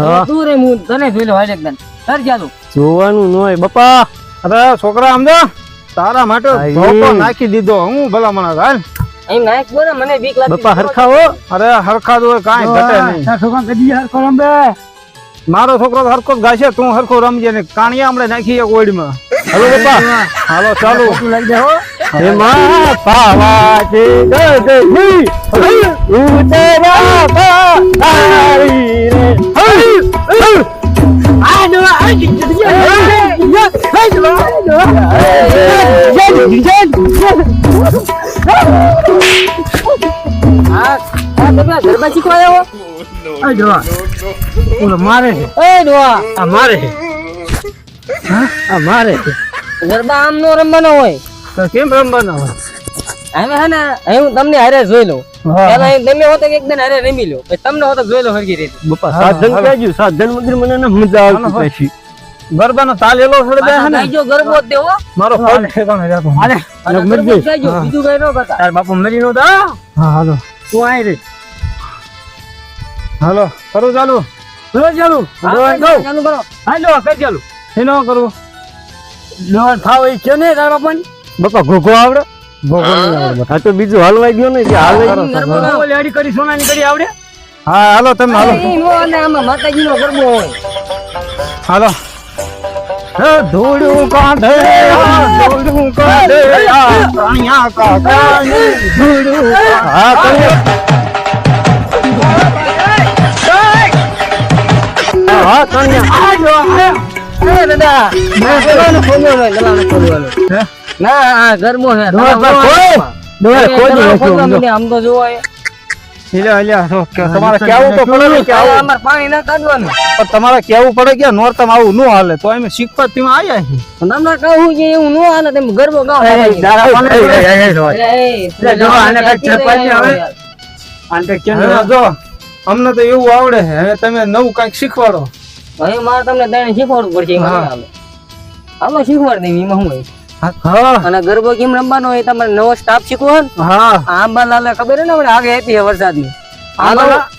હા. તું રે હું તને જોઈ લો એકદમ સર ચાલુ જોવાનું ન હોય. બપા અરે છોકરા સમજો? તારા માટે. ધોકો નાખી દીધો હું ભલા મને હાલ. એમ નાખ બોલે મને બીક લાગી બપા હરખા હો અરે હરખા તો કાઈ ઘટે નહીં. મારો છોકરો તો હરખો જ ગાશે તું હરખો રમજે ને કાણિયા હમણે નાખી એક ઓડીમાં હલો બાપા. હાલો ચાલુ. એમાં પાવા પાવાજી ગગની ઉતરા પારી રે. હા હા તમે આ ગરબા શીખવા આવ્યો ઓલો મારે મારે છે આ મારે છે ગરબા આમ નો રમવાનો હોય. તો કેમ રમવાના હોય? હવે હે ને હું તમને હારે જોઈ લઉં. તમે હોતો એક દિન હારે રમી લો તમને હોતો જોઈ લો હરખી રીતે. બાપા સાધન કહેજો સાધન વગર મને ના મજા આવતી પછી. ગરબાનો તાલ એલો છોડી દે ને? ગાઈજો ગરબો દેવો. મારો પગ ઠેકાણે જાતો હાલે. અને મત ગરબો જ ગાઈજો, હા. બીજું કઈ ન કરતા. તાર બાપા મરી નો દા હા હાલો. તું આય રે. હાલો. કરું ચાલુ. ચલો. ચાલુ ચાલુ કરો. હાલો કઈ ચાલુ. એનો કરું. લોન થાવ એ છે ને તાર બાપા બાપા ઘોઘો આવડે. હા? તો બીજું હલવાઈ ગયો ને જે હાલવાઈ કરો, સોનાની કરી આવડે? હા હાલો તમે હાલો. એ અને આમાં માતાજીનો ગરબો હોય. હાલો. હે ધૂળું કાંઠે આ ધૂળું કાંધે આ કાણિયા ધૂળું હા. હા હા કણિયા એ દાદા. મેં ખોલ્યો હોય, ગલાનો હોય. હે? ના ગરમો ગરબો છે આમ તો જોવો એ. હિલ્યા હિલ્યા તો કે તમારે કેવું તો પડે કે આવું પાણી ના કાઢવાનું પણ તમારે કેવું પડે કે નોરતમ આવું નો હાલે તો અમે શીખવા તમે આયા છીએ તમને કહું કે એવું નો હાલે તમે ગરબો લે, જો અમને તો એવું આવડે છે હવે તમે નવું કંઈક શીખવાડો હવે મારે તમને ત્રણે શીખવાડવું પડશે. હાલે. શીખવાડ દેવી એમાં હા અને ગરબો કેમ રમવાનો હોય તમારે નવો સ્ટાફ શીખવો હા. આંબાલાલ ખબર ને આપણે આગે વરસાદની.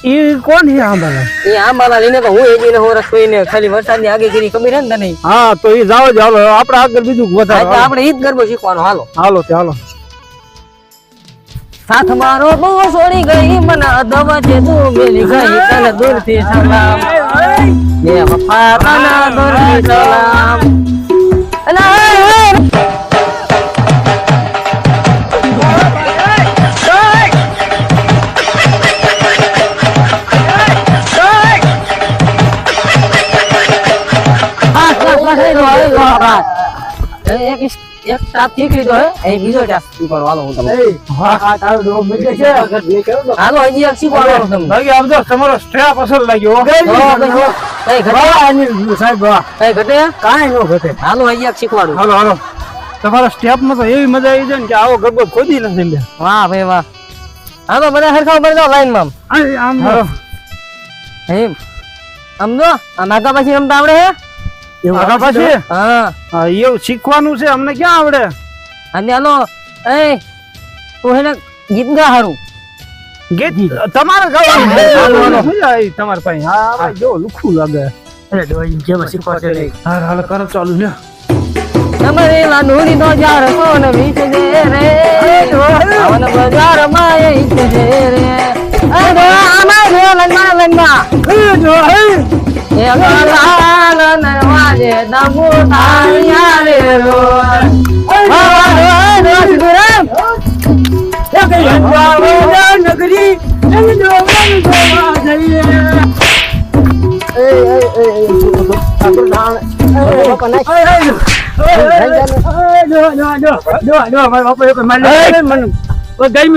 ઈ કોણ છે આંબાલા? એ આંબાલાલ એને તો હું એજીને હું રસોઈને ખાલી વરસાદની આગે કરી ખબર હે ને તને? હા તો ઈ જાવ જ આપણે આગળ બીજું વધારે આપણે ઈ જ ગરબો શીખવાનો. હાલો. હાલો તે હાલો. સાથ મારો બહુ છોડી ગઈ મને અધવ છે તું મેલી. ગઈ. તને દૂરથી સલામ બે વફા તને દૂરથી સલામ એક એક સ્ટાફ શીખી લીધો હે? એ બીજો સ્ટાફ શીખવાડો હાલો હું તમને હાલો હજી એક શીખવાડો હું તમને. બાકી આવજો તમારો સ્ટ્રેપ અસર લાગ્યો કઈ ઘટે? સાહેબ કઈ ઘટે? કાંઈ નો ઘટે. હાલો હજી એક શીખવાડું. હાલો હાલો. તમારા સ્ટેપમાં તો એવી મજા આવી જાય કે આવો ગરબો ખોદી નથી લે વાહ ભાઈ વાહ. હાલો બધા હરખા ઉપર જાઓ લાઈનમાં આમ હાલો. એમ સમજો આ નાગા પછી રમતા આવડે હે? પાછી? હા. એવું શીખવાનું છે અમને ક્યાં આવડે? અને હાલો એ તું હેને ગીત ગા હારું. ગીત તમારે ગાવાનું છે. તમારી પાસે? હા જો લુખું લાગે. જેમાં શીખવાડે નહીં હા હાલો કરો ચાલુ લ્યો. તમારે લાડુડી નો જાર કોણ વીચ દે રે આવન બજારમાં એ દે રે? ગઈ